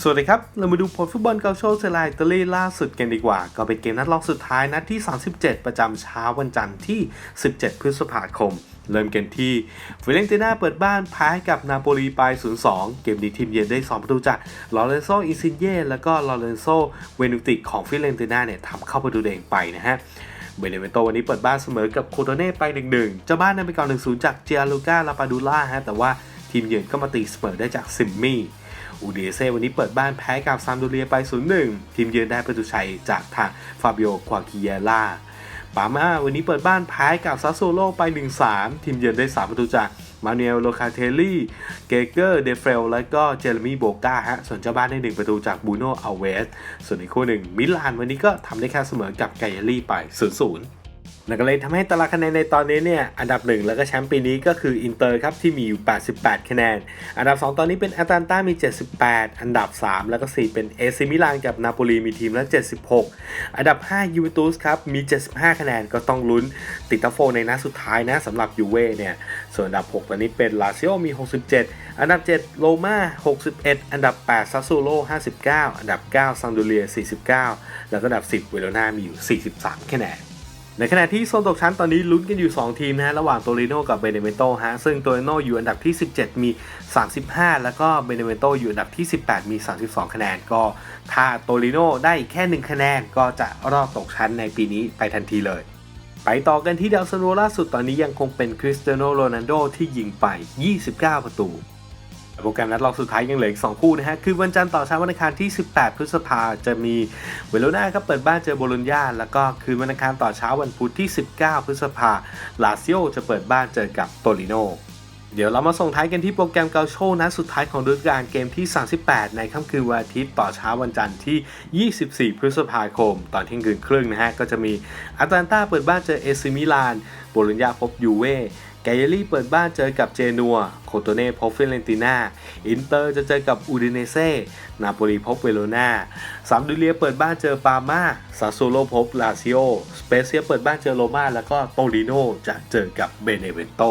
สวัสดีครับ เรามาดูผลฟุตบอลเกาโชเซลาอิตาลีล่าสุดกันดีกว่า ก็เป็นเกมนัดรองสุดท้ายนัดที่ 37 ประจำเช้าวันจันทร์ที่ 17 พฤษภาคม เริ่มกันที่ฟิเรนติน่าเปิดบ้านแพ้กับนาโปลีไป 0-2 เกมนี้ทีมเยือนได้2ประตูจากลอเรนโซอิซินเย่แล้วก็ลอเรนโซเวนุติของฟิเรนติน่าเนี่ยทำเข้าประตูเองไปนะฮะเบเนเวโตวันนี้เปิดบ้านเสมอกับโคโตเน่ไป 1-1 เจ้าบ้านนำไปก่อน 1-0 จากเจียลูกาลาปาดูล่าฮะแต่ว่าทีมเยือนก็มาตีเสมอได้จากซิมมี่ อูดีเซวันนี้เปิดบ้านแพ้กับซามโดเรียไป 0-1 ทีมเยือนได้ประตูชัยจากทางฟาบิโอควาคิเยล่าปามาวันนี้เปิดบ้านแพ้กับซาโซโลไป 1-3 ทีมเยือนได้ 3 ประตูจากมาเนลโลคาเทลลี่ เกเกอร์ เดเฟล และก็เจเรมีโบกาฮะ ส่วนเจ้าบ้านได้ 1 ประตูจากบูโนอัลเวส ส่วนอีกคู่หนึ่งมิลานวันนี้ก็ทำได้แค่เสมอกับไกเอรี่ไป 0-0 นั่นก็เลยทำให้ตารางคะแนนในตอนนี้เนี่ยอันดับ 1 แล้วก็แชมป์ปีนี้ก็คืออินเตอร์ครับที่มีอยู่ 88 คะแนน อันดับ 2 ตอนนี้เป็นแอตแลนตามี 78 อันดับ 3 แล้วก็ 4 เป็นเอซิมิลานกับนาโปลีมีทีมละ 76 อันดับ 5ยูเวนตุสครับมี 75 คะแนนก็ต้องลุ้นติดท็อปโฟในนัดสุดท้ายนะสำหรับยูเว่เนี่ยส่วนอันดับ 6 ตอนนี้เป็นลาซิโอมี 67 อันดับ 7โรม่า61 อันดับ 8 ซัสโซโล 59 อันดับ 9 ซังโดเลีย 49 แล้วก็อันดับ 10 เวโรนามีอยู่ 43 คะแนน ในขณะที่โซนตกชั้นตอนนี้ลุ้นกันอยู่ 2 ทีมนะฮะระหว่างโตริโนกับเบเนเวนโตฮะซึ่งโตริโนอยู่อันดับที่ 17 มี 35 แล้วก็เบเนเวนโตอยู่อันดับที่ 18 มี 32 คะแนนก็ ถ้าโตริโนได้แค่ 1 คะแนนก็จะรอบตกชั้นในปีนี้ไปทันทีเลย ไปต่อกันที่ดาวซันโวล่าสุดตอนนี้ยังคงเป็นคริสเตียโนโรนัลโดที่ยิงไป 29 ประตู โปรแกรมนัดรองสุดท้ายยังเหลืออีก 2 คู่นะฮะ คือวันจันทร์ต่อเช้าวันอังคารที่ 18 พฤษภาจะมีเวโรนาครับเปิดบ้านเจอโบโลญญา แล้วก็คืนวันอังคารต่อเช้าวันพุธที่ 19 พฤษภาลาซิโอจะเปิดบ้านเจอกับโตริโนเดี๋ยวเรามาส่งท้ายกันที่โปรแกรมเกาโชนัดสุดท้ายของฤดูกาลเกมที่ 38 ในค่ำคืนวันอาทิตย์ต่อเช้าวันจันทร์ที่ 24 พฤษภาคม ตอนเที่ยงคืนครึ่งนะฮะ ก็จะมีอาตแลนตาเปิดบ้านเจอเอซิมิลาน โบโลญญาพบยูเว่ กเยรี่เปิดบ้านเจอกับเจนัว โคโตเน่พบฟิเรนติน่า อินเตอร์จะเจอกับอูดิเนเซ่ นาโปลีพบเวโรนาซามดูเรียเปิดบ้านเจอปาม่าซาโซโลพบลาซิโอ สเปเซียเปิดบ้านเจอโรมาแล้วก็โตลิโนจะเจอกับเบเนเวนโต